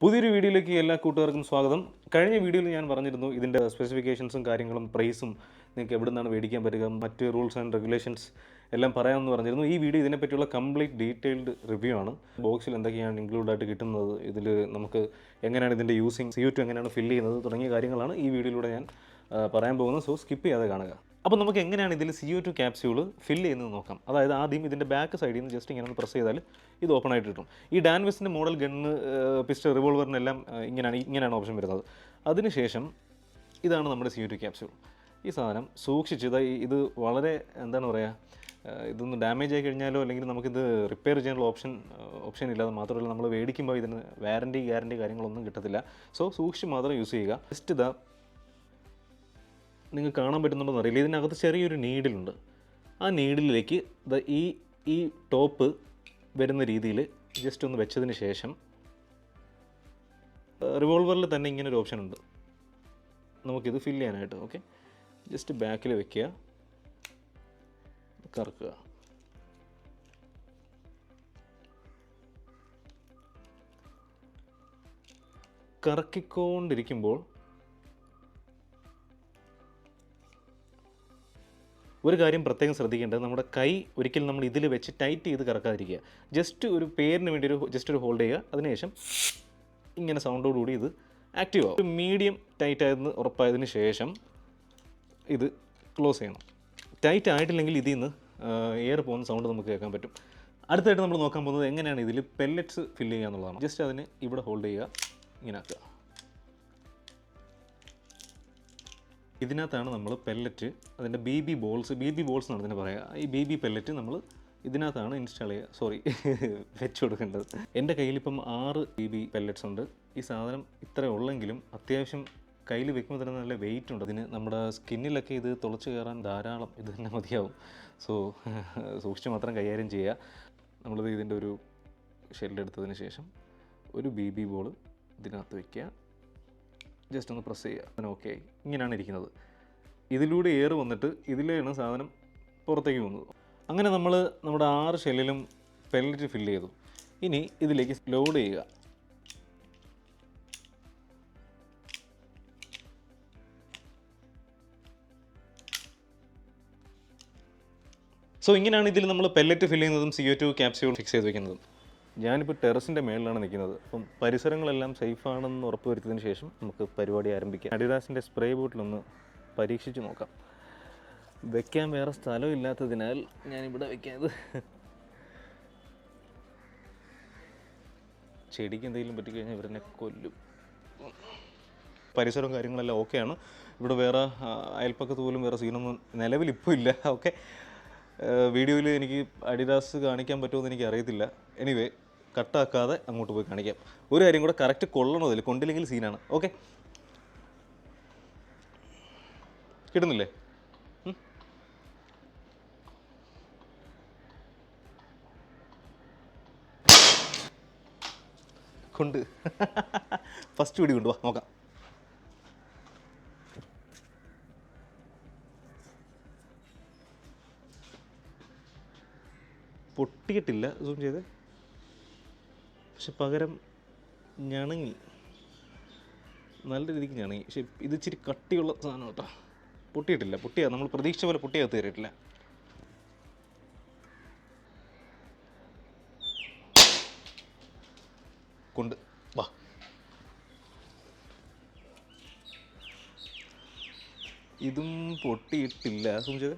പുതിയൊരു വീഡിയോയിലേക്ക് എല്ലാ കൂട്ടുകാർക്കും സ്വാഗതം. കഴിഞ്ഞ വീഡിയോയിൽ ഞാൻ പറഞ്ഞിരുന്നു ഇതിന്റെ സ്പെസിഫിക്കേഷൻസും കാര്യങ്ങളും പ്രൈസും നിങ്ങൾക്ക് എവിടെ നിന്നാണ് മേടിക്കാൻ പറ്റുക മറ്റ് റൂൾസ് ആൻഡ് റെഗുലേഷൻസ് എല്ലാം പറയാമെന്ന് പറഞ്ഞിരുന്നു. ഈ വീഡിയോ ഇതിനെപ്പറ്റിയുള്ള കംപ്ലീറ്റ് ഡീറ്റെയിൽഡ് റിവ്യൂ ആണ്. ബോക്സിൽ എന്തൊക്കെയാണ് ഇൻക്ലൂഡ് ആയിട്ട് കിട്ടുന്നത് ഇതിൽ നമുക്ക് എങ്ങനെയാണ് ഇതിന്റെ യൂസിങ് സി ടു എങ്ങനെയാണ് ഫില്ല് ചെയ്യുന്നത് തുടങ്ങിയ കാര്യങ്ങളാണ് ഈ വീഡിയോയിലൂടെ ഞാൻ പറയാൻ പോകുന്നത്. സോ സ്കിപ്പ് ചെയ്യാതെ കാണുക. അപ്പോൾ നമുക്ക് എങ്ങനെയാണ് ഇതിൽ C O two capsule fill ചെയ്യുന്നത് നോക്കാം. അതായത് ആദ്യം ഇതിന്റെ ബാക്ക് സൈഡിൽ നിന്ന് ജസ്റ്റ് ഇങ്ങനെ ഒന്ന് പ്രസ് ചെയ്താൽ ഇത് ഓപ്പൺ ആയിട്ട് കിട്ടും. ഈ ഡാൻവെസിന്റെ മോഡൽ ഗണ്ണ് പിസ്റ്റൾ റിവോൾവറിനെല്ലാം ഇങ്ങനെയാണ് ഇങ്ങനെയാണ് ഓപ്ഷൻ വരുന്നത്. അതിനുശേഷം ഇതാണ് നമ്മുടെ സി ഒ ടു ക്യാപ്സ്യൂൾ ഈ സാധനം സൂക്ഷിച്ച് ഇത് വളരെ എന്താണ് പറയുക ഇതൊന്ന് ഡാമേജ് ആയി കഴിഞ്ഞാലോ അല്ലെങ്കിൽ നമുക്കിത് റിപ്പയർ ചെയ്യാനുള്ള ഓപ്ഷൻ ഓപ്ഷൻ ഇല്ലാതെ മാത്രമല്ല നമ്മൾ മേടിക്കുമ്പോൾ ഇതിന് വാറന്റി ഗ്യാരന്റി കാര്യങ്ങളൊന്നും കിട്ടത്തില്ല. സോ സൂക്ഷിച്ച് മാത്രം യൂസ് ചെയ്യുക. ജസ്റ്റ് ഇതാ നിങ്ങൾക്ക് കാണാൻ പറ്റുന്നുണ്ടോ അറിയില്ല. ഇതിനകത്ത് ചെറിയൊരു നീഡിലുണ്ട്. ആ നീഡിലേക്ക് ഈ ഈ ടോപ്പ് വരുന്ന രീതിയിൽ ജസ്റ്റ് ഒന്ന് വെച്ചതിന് ശേഷം റിവോൾവറിൽ തന്നെ ഇങ്ങനെ ഒരു ഓപ്ഷൻ ഉണ്ട്. നമുക്കിത് ഫില്ല് ചെയ്യാനായിട്ട് ഓക്കെ ജസ്റ്റ് ബാക്കിൽ വെക്കുക. കറക്കുക. കറക്കിക്കൊണ്ടിരിക്കുമ്പോൾ ഒരു കാര്യം പ്രത്യേകം ശ്രദ്ധിക്കേണ്ടത് നമ്മുടെ കൈ ഒരിക്കലും നമ്മൾ ഇതിൽ വെച്ച് ടൈറ്റ് ചെയ്ത് കറക്കാതിരിക്കുക. ജസ്റ്റ് ഒരു പേരിന് വേണ്ടി ഒരു ജസ്റ്റ് ഒരു ഹോൾഡ് ചെയ്യുക. അതിനുശേഷം ഇങ്ങനെ സൗണ്ടോടുകൂടി ഇത് ആക്റ്റീവ് ആവും. മീഡിയം ടൈറ്റ് ആയെന്ന് ഉറപ്പായതിന് ശേഷം ഇത് ക്ലോസ് ചെയ്യണം. ടൈറ്റ് ആയിട്ടില്ലെങ്കിൽ ഇതിൽ നിന്ന് എയർ പോകുന്ന സൗണ്ട് നമുക്ക് കേൾക്കാൻ പറ്റും. അടുത്തായിട്ട് നമ്മൾ നോക്കാൻ പോകുന്നത് എങ്ങനെയാണ് ഇതിൽ പെല്ലറ്റ്സ് ഫില്ല് ചെയ്യുക എന്നുള്ളതാണ്. ജസ്റ്റ് അതിന് ഇവിടെ ഹോൾഡ് ചെയ്യുക. ഇങ്ങനെ ആക്കുക. ഇതിനകത്താണ് നമ്മൾ പെല്ലറ്റ് അതിന്റെ B B balls B B balls എന്നാണ് ഇതിന് പറയുക. ഈ ബി ബി പെല്ലറ്റ് നമ്മൾ ഇതിനകത്താണ് ഇൻസ്റ്റാൾ ചെയ്യുക. സോറി വെച്ച് കൊടുക്കേണ്ടത്. എന്റെ കയ്യിലിപ്പം ആറ് ബി ബി പെല്ലറ്റ്സ് ഉണ്ട്. ഈ സാധനം ഇത്ര ഉള്ളെങ്കിലും അത്യാവശ്യം കയ്യിൽ വെക്കുമ്പോൾ തന്നെ നല്ല വെയിറ്റ് ഉണ്ട്. അതിന് നമ്മുടെ സ്കിന്നിലൊക്കെ ഇത് തുളച്ച് കയറാൻ ധാരാളം ഇത് തന്നെ മതിയാവും. സോ സൂക്ഷിച്ച് മാത്രം കൈകാര്യം ചെയ്യുക. നമ്മളിത് ഇതിന്റെ ഒരു ഷെല്ലെടുത്തതിന് ശേഷം ഒരു ബി ബി ബോൾ ഇതിനകത്ത് വയ്ക്കുക ജസ്റ്റ് ഒന്ന് പ്രസ് ചെയ്യുക. അങ്ങനെ ഓക്കെ ഇങ്ങനെയാണ് ഇരിക്കുന്നത്. ഇതിലൂടെ എയർ വന്നിട്ട് ഇതിലെയാണ് സാധനം പുറത്തേക്ക് പോകുന്നത്. അങ്ങനെ നമ്മൾ നമ്മുടെ ആറ് ഷെല്ലിലും പെല്ലറ്റ് ഫില്ല് ചെയ്തു. ഇനി ഇതിലേക്ക് ലോഡ് ചെയ്യുക. സോ ഇങ്ങനെയാണ് ഇതിൽ നമ്മൾ പെല്ലറ്റ് ഫില്ല് ചെയ്യുന്നതും C O two capsule fix ചെയ്ത് വെക്കുന്നതും. ഞാനിപ്പോൾ ടെറസിന്റെ മേളിലാണ് നിൽക്കുന്നത്. അപ്പം പരിസരങ്ങളെല്ലാം സേഫ് ആണെന്ന് ഉറപ്പ് വരുത്തിയതിന് ശേഷം നമുക്ക് പരിപാടി ആരംഭിക്കാം. അഡിദാസിന്റെ സ്പ്രേ ബോട്ടിലൊന്ന് പരീക്ഷിച്ച് നോക്കാം. വെക്കാൻ വേറെ സ്ഥലം ഇല്ലാത്തതിനാൽ ഞാനിവിടെ വെക്കാത് ചെടിക്ക് എന്തെങ്കിലും പറ്റിക്കഴിഞ്ഞാൽ ഇവരെന്നെ കൊല്ലും. പരിസരവും കാര്യങ്ങളെല്ലാം ഓക്കെയാണ് ഇവിടെ വേറെ അയൽപ്പക്കത്ത് പോലും വേറെ സീനൊന്നും നിലവിൽ ഇപ്പോൾ ഇല്ല. ഓക്കെ വീഡിയോയിൽ എനിക്ക് അഡിദാസ് കാണിക്കാൻ പറ്റുമെന്ന് എനിക്ക് അറിയത്തില്ല. എനിവേ കട്ടാക്കാതെ അങ്ങോട്ട് പോയി കാണിക്കാം. ഒരു കാര്യം കൂടെ കറക്റ്റ് കൊള്ളണോ അതിൽ കൊണ്ടില്ലെങ്കിൽ സീനാണ് ഓക്കെ കിട്ടുന്നില്ലേ? കൊണ്ട്. ഫസ്റ്റ് വീഡിയോ കൊണ്ടുവാ നോക്കാം. പൊട്ടിയിട്ടില്ല സൂം ചെയ്ത്. പക്ഷെ പകരം ഞണങ്ങി. നല്ല രീതിക്ക് ഞണങ്ങി. പക്ഷെ ഇത് ഇച്ചിരി കട്ടിയുള്ള സാധനം കേട്ടോ. പൊട്ടിയിട്ടില്ല. പൊട്ടിയാ നമ്മൾ പ്രതീക്ഷിച്ച പോലെ പൊട്ടിയകത്ത് കയറിയിട്ടില്ല. കൊണ്ട് വാ. ഇതും പൊട്ടിയിട്ടില്ല. സൂചിച്ചത്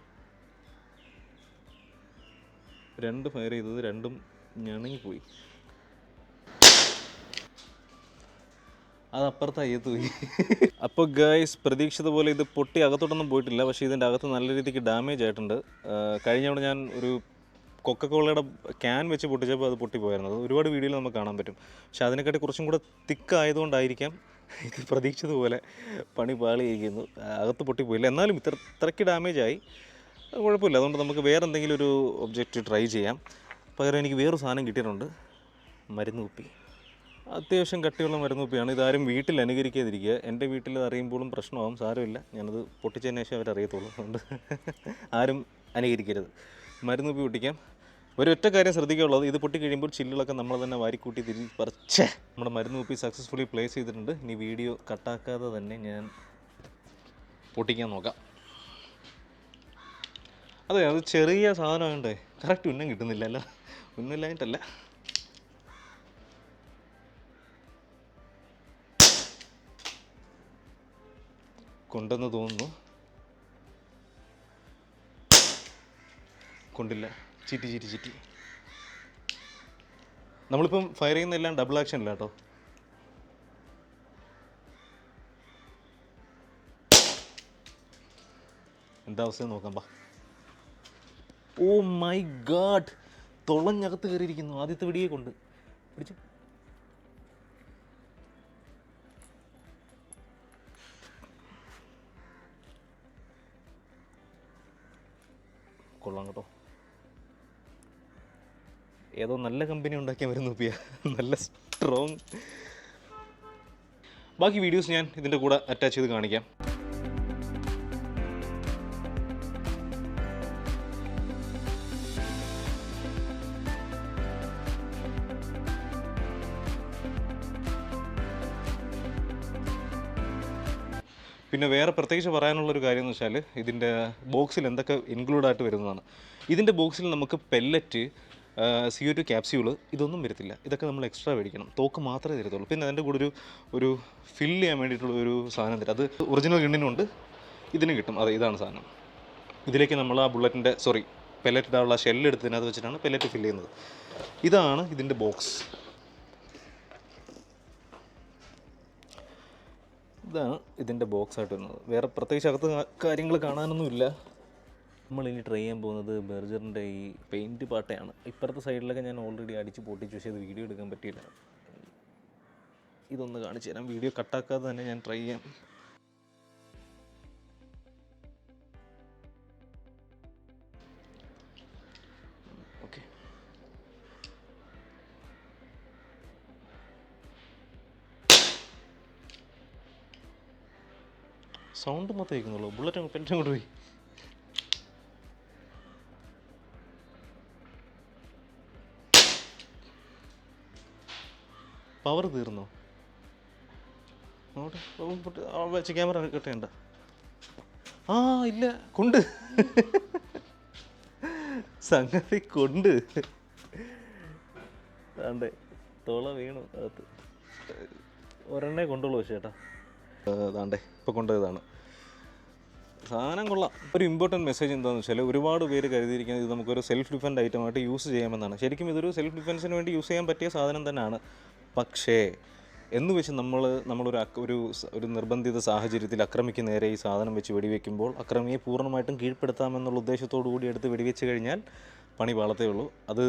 രണ്ട് ഫയർ ചെയ്തത് രണ്ടും ഞണങ്ങിപ്പോയി. അത് തോന്നി അപ്പോൾ ഗൈസ് പ്രതീക്ഷിത പോലെ ഇത് പൊട്ടി അകത്തോട്ടൊന്നും പോയിട്ടില്ല. പക്ഷേ ഇതിന്റെ അകത്ത് നല്ല രീതിക്ക് ഡാമേജ് ആയിട്ടുണ്ട്. ആ, കഴിഞ്ഞ തവണ ഞാൻ ഒരു കൊക്കക്കോളയുടെ ക്യാൻ വെച്ച് പൊട്ടിച്ചപ്പോൾ അത് പൊട്ടിപ്പോയായിരുന്നു. അത് ഒരുപാട് വീഡിയോയിൽ നമുക്ക് കാണാൻ പറ്റും. പക്ഷെ അതിനെക്കാട്ടി കുറച്ചും കൂടെ തിക്ക് ആയതുകൊണ്ടായിരിക്കാം ഇത് പ്രതീക്ഷിച്ചതുപോലെ പണി പാളിയിരിക്കുന്നു. അകത്ത് പൊട്ടിപ്പോയില്ല. എന്നാലും ഇത്ര ഇത്രയ്ക്ക് ഡാമേജ് ആയി. കുഴപ്പമില്ല. അതുകൊണ്ട് നമുക്ക് വേറെ എന്തെങ്കിലും ഒരു ഒബ്ജക്റ്റ് ട്രൈ ചെയ്യാം. പകരം എനിക്ക് വേറൊരു സാധനം കിട്ടിയിട്ടുണ്ട്. മരുന്ന് കുപ്പി. അത്യാവശ്യം കട്ടിയുള്ള മരുന്ന് കുപ്പിയാണ് ഇതാരും വീട്ടിൽ അനുകരിക്കാതിരിക്കുക. എന്റെ വീട്ടിൽ അറിയുമ്പോഴും പ്രശ്നമാകും സാരമില്ല. ഞാനത് പൊട്ടിച്ചതിന് ശേഷം അവരറിയത്തുള്ളൂ അതുകൊണ്ട് ആരും അനുകരിക്കരുത്. മരുന്ന് കുപ്പി പൊട്ടിക്കാം. ഒരൊറ്റ കാര്യം ശ്രദ്ധിക്കാനുള്ളത്. ഇത് പൊട്ടി കഴിയുമ്പോൾ ചില്ലുകളൊക്കെ നമ്മൾ തന്നെ വാരിക്കൂട്ടി തിരി പറിച്ച് നമ്മുടെ മരുന്ന് കുപ്പി സക്സസ്ഫുള്ളി പ്ലേസ് ചെയ്തിട്ടുണ്ട്. ഇനി വീഡിയോ കട്ടാക്കാതെ തന്നെ ഞാൻ പൊട്ടിക്കാൻ നോക്കാം. അതെ അത് ചെറിയ സാധനമാകണ്ടേ കറക്റ്റ് ഉന്നം കിട്ടുന്നില്ല അല്ല ഉന്നില്ലായിട്ടല്ല കൊണ്ടെന്ന് തോന്നുന്നു. കൊണ്ടില്ല. ചിറ്റി ചിറ്റി ചിറ്റി. നമ്മളിപ്പം ഫയർ ചെയ്യുന്ന എല്ലാം ഡബിൾ ആക്ഷൻ അല്ല കേട്ടോ എന്താ അവസ്ഥ നോക്കാം ബാ ഓ മൈ ഗാഡ് തുളഞ്ഞകത്ത് കയറിയിരിക്കുന്നു. ആദ്യത്തെ വെടിയെ കൊണ്ട്. പിടിച്ചു. ഏതോ നല്ല കമ്പനി ഉണ്ടാക്കിയാൽ വരുന്നു പിയ നല്ല സ്ട്രോങ് ബാക്കി വീഡിയോസ് ഞാൻ ഇതിന്റെ കൂടെ അറ്റാച്ച് ചെയ്ത് കാണിക്കാം. പിന്നെ വേറെ പ്രത്യേകിച്ച് പറയാനുള്ളൊരു കാര്യം എന്ന് വെച്ചാൽ ഇതിന്റെ ബോക്സിൽ എന്തൊക്കെ ഇൻക്ലൂഡായിട്ട് വരുന്നതാണ്. ഇതിന്റെ ബോക്സിൽ നമുക്ക് pellet C O two capsule ഇതൊന്നും വരത്തില്ല. ഇതൊക്കെ നമ്മൾ എക്സ്ട്രാ മേടിക്കണം. തോക്ക് മാത്രമേ തരത്തുള്ളൂ. പിന്നെ അതിന്റെ കൂടെ ഒരു ഒരു ഫില്ല് ചെയ്യാൻ വേണ്ടിയിട്ടുള്ള ഒരു സാധനം തരും. അത് ഒറിജിനൽ ഗണ്ണിനുണ്ട് ഇതിന് കിട്ടും. അതെ ഇതാണ് സാധനം. ഇതിലേക്ക് നമ്മൾ ആ ബുള്ളറ്റിന്റെ സോറി പെല്ലറ്റ് ഇടാനുള്ള ഷെല്ല് എടുത്തതിനകത്ത് വെച്ചിട്ടാണ് പെല്ലറ്റ് ഫില്ല് ചെയ്യുന്നത്. ഇതാണ് ഇതിന്റെ ബോക്സ് ഇതാണ് ഇതിന്റെ ബോക്സ് ആയിട്ട് വരുന്നത്. വേറെ പ്രത്യേകിച്ച് അകത്ത് കാര്യങ്ങൾ കാണാനൊന്നുമില്ല. നമ്മൾ ഇനി ട്രൈ ചെയ്യാൻ പോകുന്നത് ബെർജറിന്റെ ഈ പെയിന്റ് പാട്ടയാണ്. ഇപ്പുറത്തെ സൈഡിലൊക്കെ ഞാൻ ഓൾറെഡി അടിച്ച് പൊട്ടിച്ചു പക്ഷേ അത് വീഡിയോ എടുക്കാൻ പറ്റിയില്ല. ഇതൊന്ന് കാണിച്ചു തരാം. വീഡിയോ കട്ടാക്കാതെ തന്നെ ഞാൻ ട്രൈ ചെയ്യാം. സൗണ്ട് മൊത്തം കേൾക്കുന്നുള്ളൂ ബുള്ളറ്റ് പെന്റും കൊണ്ട് പവർ തീർന്നോ? വെച്ച് ക്യാമറ കിട്ടേണ്ട. ആ ഇല്ല കൊണ്ട്. സംഗതി കൊണ്ട്. അതെ തോള വീണു അകത്ത്. ഒരെണ്ണേ കൊണ്ടുള്ളൂ ചേട്ടാ അതാണ്ടേ ഇപ്പോൾ കൊണ്ടുപോയതാണ് സാധനം കൊള്ളാം. ഒരു ഇമ്പോർട്ടന്റ് മെസ്സേജ് എന്താണെന്ന് വെച്ചാൽ ഒരുപാട് പേര് കരുതിയിരിക്കുന്നത് ഇത് നമുക്കൊരു സെൽഫ് ഡിഫെൻഡ് ഐറ്റമായിട്ട് യൂസ് ചെയ്യാമെന്നാണ്. ശരിക്കും ഇതൊരു സെൽഫ് ഡിഫെൻസിന് വേണ്ടി യൂസ് ചെയ്യാൻ പറ്റിയ സാധനം തന്നെയാണ്. പക്ഷേ എന്ന് വെച്ച് നമ്മൾ നമ്മളൊരു ഒരു ഒരു നിർബന്ധിത സാഹചര്യത്തിൽ അക്രമിക്ക് നേരെ ഈ സാധനം വെച്ച് വെടിവെക്കുമ്പോൾ അക്രമിയെ പൂർണമായിട്ടും കീഴ്പ്പെടുത്താമെന്നുള്ള ഉദ്ദേശത്തോടു കൂടി എടുത്ത് വെടിവെച്ച് കഴിഞ്ഞാൽ പണി പാളത്തേ ഉള്ളൂ. അത്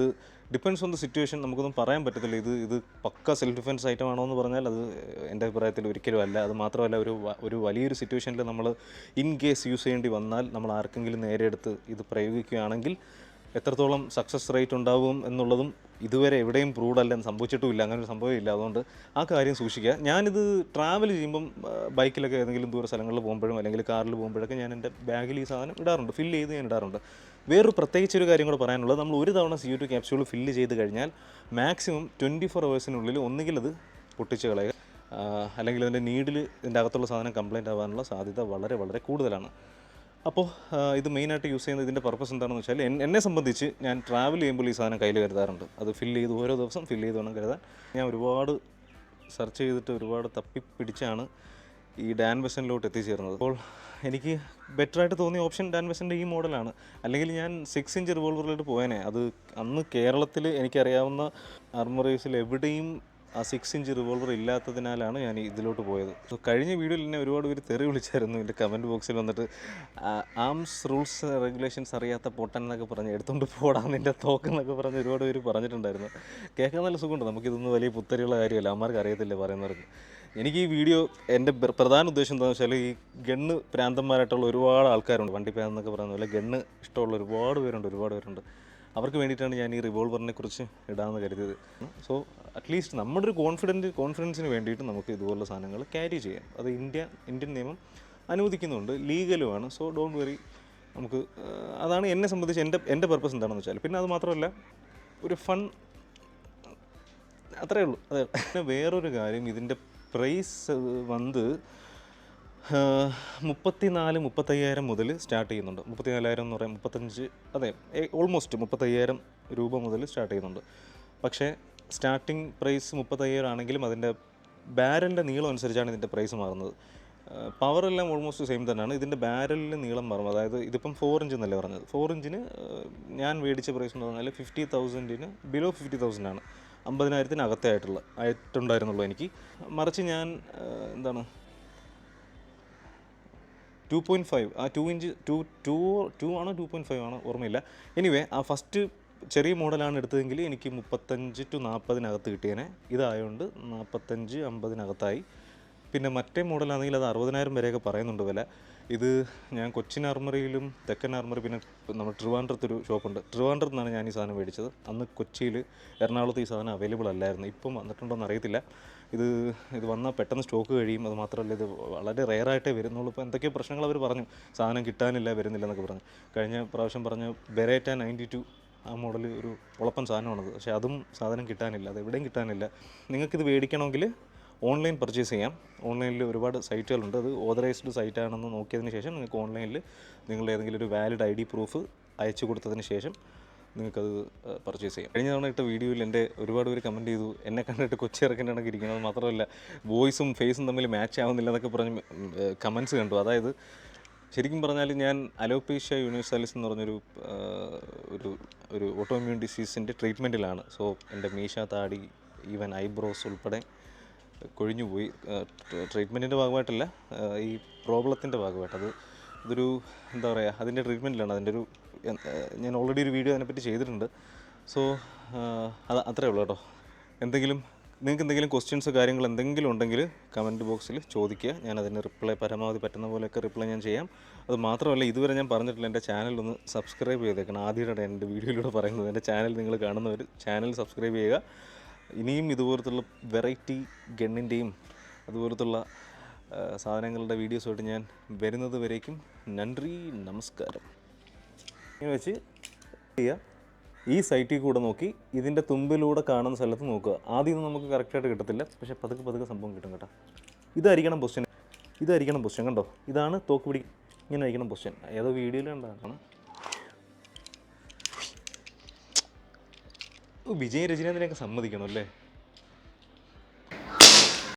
ഡിപ്പെൻഡ്സ് ഓൺ ദ സിറ്റുവേഷൻ നമുക്കൊന്നും പറയാൻ പറ്റത്തില്ല. ഇത് ഇത് പക്ക സെൽഫ് ഡിഫെൻസ് ഐറ്റം ആണോ എന്ന് പറഞ്ഞാൽ അത് എന്റെ അഭിപ്രായത്തിൽ ഒരിക്കലും അല്ല. അത് മാത്രമല്ല ഒരു ഒരു വലിയൊരു സിറ്റുവേഷനിൽ നമ്മൾ ഇൻ കേസ് യൂസ് ചെയ്യേണ്ടി വന്നാൽ നമ്മൾ ആർക്കെങ്കിലും നേരെ എടുത്ത് ഇത് പ്രയോഗിക്കുകയാണെങ്കിൽ എത്രത്തോളം സക്സസ് റേറ്റ് ഉണ്ടാവും എന്നുള്ളതും ഇതുവരെ എവിടെയും പ്രൂവ്ഡ് അല്ല സംഭവിച്ചിട്ടുമില്ല അങ്ങനെ ഒരു സംഭവമില്ല. അതുകൊണ്ട് ആ കാര്യം സൂക്ഷിക്കുക. ഞാനിത് ട്രാവൽ ചെയ്യുമ്പം ബൈക്കിലൊക്കെ ഏതെങ്കിലും ദൂര സ്ഥലങ്ങളിൽ പോകുമ്പോഴും അല്ലെങ്കിൽ കാറിൽ പോകുമ്പോഴൊക്കെ ഞാൻ എന്റെ ബാഗിൽ ഈ സാധനം ഇടാറുണ്ട്. ഫില്ല് ചെയ്ത് ഞാൻ ഇടാറുണ്ട്. വേറൊരു പ്രത്യേകിച്ച് ഒരു കാര്യം കൂടെ പറയാനുള്ളത് നമ്മൾ ഒരു തവണ C U two capsule fill ചെയ്ത് കഴിഞ്ഞാൽ മാക്സിമം ട്വന്റി ഫോർ അവേഴ്സിനുള്ളിൽ ഒന്നുകിൽ അത് പൊട്ടിച്ച് കളയുക. അല്ലെങ്കിൽ അതിന്റെ നീഡിൽ ഇതിന്റെ അകത്തുള്ള സാധനം കംപ്ലൈന്റ് ആവാനുള്ള സാധ്യത വളരെ വളരെ കൂടുതലാണ്. അപ്പോൾ ഇത് മെയിനായിട്ട് യൂസ് ചെയ്യുന്നത് ഇതിന്റെ പർപ്പസ് എന്താണെന്ന് വെച്ചാൽ എന്നെ സംബന്ധിച്ച് ഞാൻ ട്രാവൽ ചെയ്യുമ്പോൾ ഈ സാധനം കയ്യിൽ കരുതാറുണ്ട്. അത് ഫില്ല് ചെയ്ത് ഓരോ ദിവസം ഫില്ല് ചെയ്ത് വേണം കരുതാൻ. ഞാൻ ഒരുപാട് സെർച്ച് ചെയ്തിട്ട് ഒരുപാട് തപ്പിപ്പിടിച്ചാണ് ഈ ഡാൻ വെസനിലോട്ട് എത്തിച്ചേർന്നത്. അപ്പോൾ എനിക്ക് ബെറ്ററായിട്ട് തോന്നിയ ഓപ്ഷൻ ഡാൻ ഈ മോഡലാണ് അല്ലെങ്കിൽ ഞാൻ സിക്സ് ഇഞ്ച് റിവോൾവറിലോട്ട് പോയേനെ. അത് അന്ന് കേരളത്തിൽ എനിക്കറിയാവുന്ന ആർമറീസിൽ എവിടെയും ആ സിക്സ് ഇഞ്ച് റിവോൾവർ ഇല്ലാത്തതിനാലാണ് ഞാൻ ഇതിലോട്ട് പോയത്. കഴിഞ്ഞ വീഡിയോയിൽ എന്നെ ഒരുപാട് പേര് തെറി വിളിച്ചായിരുന്നു. എന്റെ കമന്റ് ബോക്സിൽ വന്നിട്ട് ആംസ് റൂൾസ് റെഗുലേഷൻസ് അറിയാത്ത പൊട്ടൻ എന്നൊക്കെ പറഞ്ഞ് എടുത്തുകൊണ്ട് പോടാ നിന്റെ തോക്കെന്നൊക്കെ പറഞ്ഞ് ഒരുപാട് പേര് പറഞ്ഞിട്ടുണ്ടായിരുന്നു. കേൾക്കാൻ നല്ല സുഖമുണ്ട്. നമുക്കിതൊന്നും വലിയ പുത്തരിയുള്ള കാര്യമല്ല. അമ്മമാർക്ക് അറിയത്തില്ല പറയുന്നവർക്ക്. എനിക്ക് ഈ വീഡിയോ എന്റെ പ്രധാന ഉദ്ദേശം എന്താണെന്ന് വെച്ചാൽ ഈ ഗണ്ണ് പ്രാന്തന്മാരായിട്ടുള്ള ഒരുപാട് ആൾക്കാരുണ്ട്. വണ്ടി എന്നൊക്കെ പറയുന്ന പോലെ ഗണ്ണ് ഇഷ്ടമുള്ള ഒരുപാട് പേരുണ്ട് ഒരുപാട് പേരുണ്ട്. അവർക്ക് വേണ്ടിയിട്ടാണ് ഞാൻ ഈ റിവോൾവറിനെ കുറിച്ച് ഇടാമെന്ന് കരുതിയത്. സോ അറ്റ്ലീസ്റ്റ് നമ്മുടെ ഒരു കോൺഫിഡന്റ് കോൺഫിഡൻസിന് വേണ്ടിയിട്ട് നമുക്ക് ഇതുപോലുള്ള സാധനങ്ങൾ ക്യാരി ചെയ്യാം. അത് ഇന്ത്യ ഇന്ത്യൻ നിയമം അനുവദിക്കുന്നുണ്ട്. ലീഗലുമാണ് സോ ഡോണ്ട് വെറി നമുക്ക് അതാണ് എന്നെ സംബന്ധിച്ച് എന്റെ എന്റെ പർപ്പസ് എന്താണെന്ന് വെച്ചാൽ. പിന്നെ അത് മാത്രമല്ല ഒരു ഫൺ അത്രേ ഉള്ളൂ. അതെ. പിന്നെ വേറൊരു കാര്യം ഇതിന്റെ പ്രൈസ് വന്ന് മുപ്പത്തിനാല് മുപ്പത്തയ്യായിരം മുതൽ സ്റ്റാർട്ട് ചെയ്യുന്നുണ്ട്. മുപ്പത്തിനാലായിരം എന്ന് പറയാം മുപ്പത്തഞ്ച് അതെ ഓൾമോസ്റ്റ് മുപ്പത്തയ്യായിരം രൂപ മുതൽ സ്റ്റാർട്ട് ചെയ്യുന്നുണ്ട്. പക്ഷേ സ്റ്റാർട്ടിംഗ് പ്രൈസ് മുപ്പത്തയ്യായിരം ആണെങ്കിലും അതിന്റെ ബാരലിന്റെ നീളം അനുസരിച്ചാണ് ഇതിന്റെ പ്രൈസ് മാറുന്നത്. പവർ എല്ലാം ഓൾമോസ്റ്റ് സെയിം തന്നെയാണ്. ഇതിന്റെ ബാരലിന് നീളം മാറും. അതായത് ഇതിപ്പം ഫോർ ഇഞ്ച് എന്നല്ലേ പറഞ്ഞത്. ഫോർ ഇഞ്ചിന് ഞാൻ മേടിച്ച പ്രൈസ് എന്ന് പറഞ്ഞാൽ ഫിഫ്റ്റി തൗസൻഡിന് ബിലോ ഫിഫ്റ്റി തൗസൻഡ് ആണ്. അമ്പതിനായിരത്തിന് അകത്തേ ആയിട്ടുണ്ടായിരുന്നുള്ളൂ എനിക്ക്. മറിച്ച് ഞാൻ എന്താണ് ടു പോയിന്റ് ഫൈവ് ആ two inch two two two ആണോ? ടു പോയിന്റ് ഫൈവ് ആണോ? ഓർമ്മയില്ല. എനിവേ ആ ഫസ്റ്റ് ചെറിയ മോഡലാണ് എടുത്തതെങ്കിൽ എനിക്ക് മുപ്പത്തഞ്ച് ടു നാൽപ്പതിനകത്ത് കിട്ടിയേനെ. ഇതായതുകൊണ്ട് നാൽപ്പത്തഞ്ച് അമ്പതിനകത്തായി. പിന്നെ മറ്റേ മോഡലാണെങ്കിൽ അത് അറുപതിനായിരം വരെയൊക്കെ പറയുന്നുണ്ട് വില. ഇത് ഞാൻ കൊച്ചിൻ ആർമറിയിലും തെക്കൻ ആർമറി പിന്നെ നമ്മുടെ ട്രിവാൻഡ്രത്തൊരു ഷോപ്പുണ്ട് ട്രിവാൻഡ്രത്ത് നിന്നാണ് ഞാൻ ഈ സാധനം മേടിച്ചത്. അന്ന് കൊച്ചിയിൽ എറണാകുളത്ത് ഈ സാധനം അവൈലബിൾ അല്ലായിരുന്നു. ഇപ്പം വന്നിട്ടുണ്ടോ എന്ന് അറിയത്തില്ല. ഇത് ഇത് വന്നാൽ പെട്ടെന്ന് സ്റ്റോക്ക് കഴിയും. അത് മാത്രമല്ല ഇത് വളരെ റെയറായിട്ടേ വരുന്നുള്ളൂ. ഇപ്പോൾ എന്തൊക്കെയോ പ്രശ്നങ്ങൾ അവർ പറഞ്ഞു. സാധനം കിട്ടാനില്ല വരുന്നില്ല എന്നൊക്കെ പറഞ്ഞു. കഴിഞ്ഞ പ്രാവശ്യം പറഞ്ഞ ബെരേറ്റ നയന്റി ടു ആ മോഡൽ ഒരു ഉളപ്പൻ സാധനമാണത്. പക്ഷേ അതും സാധനം കിട്ടാനില്ല അത് എവിടെയും കിട്ടാനില്ല. നിങ്ങൾക്കിത് മേടിക്കണമെങ്കിൽ ഓൺലൈൻ പർച്ചേസ് ചെയ്യാം. ഓൺലൈനിൽ ഒരുപാട് സൈറ്റുകളുണ്ട്. അത് ഓതറൈസ്ഡ് സൈറ്റാണെന്ന് നോക്കിയതിന് ശേഷം നിങ്ങൾക്ക് ഓൺലൈനിൽ നിങ്ങളുടെ ഏതെങ്കിലും ഒരു വാലിഡ് ഐ ഡി പ്രൂഫ് അയച്ചു കൊടുത്തതിന് ശേഷം നിങ്ങൾക്കത് പർച്ചേസ് ചെയ്യാം. കഴിഞ്ഞ തവണ ഇട്ട വീഡിയോയിൽ എന്റെ ഒരുപാട് പേര് കമന്റ് ചെയ്തു എന്നെ കണ്ടിട്ട് കൊച്ചി ഇറക്കേണ്ടതൊക്കെ ഇരിക്കുന്നത്. മാത്രമല്ല വോയിസും ഫേസും തമ്മിൽ മാച്ച് ആവുന്നില്ല എന്നൊക്കെ പറഞ്ഞ് കമൻസ് കണ്ടു. അതായത് ശരിക്കും പറഞ്ഞാൽ ഞാൻ അലോപേഷ്യ യൂണിവേഴ്സാലിസ് എന്ന് പറഞ്ഞൊരു ഒരു ഒരു ഓട്ടോമ്യൂൺ ഡിസീസിന്റെ ട്രീറ്റ്മെന്റിലാണ് സോ എന്റെ മീശ താടി ഈവൻ ഐബ്രോസ് ഉൾപ്പെടെ കൊഴിഞ്ഞു പോയി. ട്രീറ്റ്മെന്റിന്റെ ഭാഗമായിട്ടല്ല ഈ പ്രോബ്ലത്തിന്റെ ഭാഗമായിട്ട്. അത് ഇതൊരു എന്താ പറയുക അതിന്റെ ട്രീറ്റ്മെന്റിലാണ് അതിന്റെ ഒരു ഞാൻ ഓൾറെഡി ഒരു വീഡിയോ അതിനെപ്പറ്റി ചെയ്തിട്ടുണ്ട്. സോ അത് അത്രേ ഉള്ളൂ കേട്ടോ. എന്തെങ്കിലും നിങ്ങൾക്ക് എന്തെങ്കിലും ക്വസ്റ്റ്യൻസോ കാര്യങ്ങൾ എന്തെങ്കിലും ഉണ്ടെങ്കിൽ കമന്റ് ബോക്സിൽ ചോദിക്കുക. ഞാൻ അതിന് റിപ്ലൈ പരമാവധി പറ്റുന്ന പോലെയൊക്കെ റിപ്ലൈ ഞാൻ ചെയ്യാം. അത് മാത്രമല്ല ഇതുവരെ ഞാൻ പറഞ്ഞിട്ടില്ല എന്റെ ചാനൽ ഒന്ന് സബ്സ്ക്രൈബ് ചെയ്തേക്കണം. ആദ്യമായിട്ടാണ് എന്റെ വീഡിയോയിലൂടെ പറയുന്നത്. എന്റെ ചാനൽ നിങ്ങൾ കാണുന്നവർ ചാനൽ സബ്സ്ക്രൈബ് ചെയ്യുക. ഇനിയും ഇതുപോലത്തുള്ള വെറൈറ്റി ഗണ്ണിന്റെയും അതുപോലത്തുള്ള സാധനങ്ങളുടെ വീഡിയോസുമായിട്ട് ഞാൻ വരുന്നത് വരേക്കും. നന്ദി നമസ്കാരം. ഇങ്ങനെ വെച്ച് ചെയ്യുക ഈ സൈറ്റിൽ കൂടെ നോക്കി ഇതിന്റെ തുമ്പിലൂടെ കാണുന്ന സ്ഥലത്ത് നോക്കുക. ആദ്യം നമുക്ക് കറക്റ്റായിട്ട് കിട്ടത്തില്ല. പക്ഷേ പതുക്കെ പതുക്കെ സംഭവം കിട്ടും കേട്ടോ. ഇതായിരിക്കണം പൊസിഷൻ ഇതായിരിക്കണം പൊസിഷൻ കണ്ടോ? ഇതാണ് തോക്ക് പിടി ഇങ്ങനെ ആയിരിക്കണം പൊസിഷൻ ഏതോ വീഡിയോയിൽ ഉണ്ടാക്കണം വിജയ രചനത്തിനൊക്കെ സമ്മതിക്കണം അല്ലേ?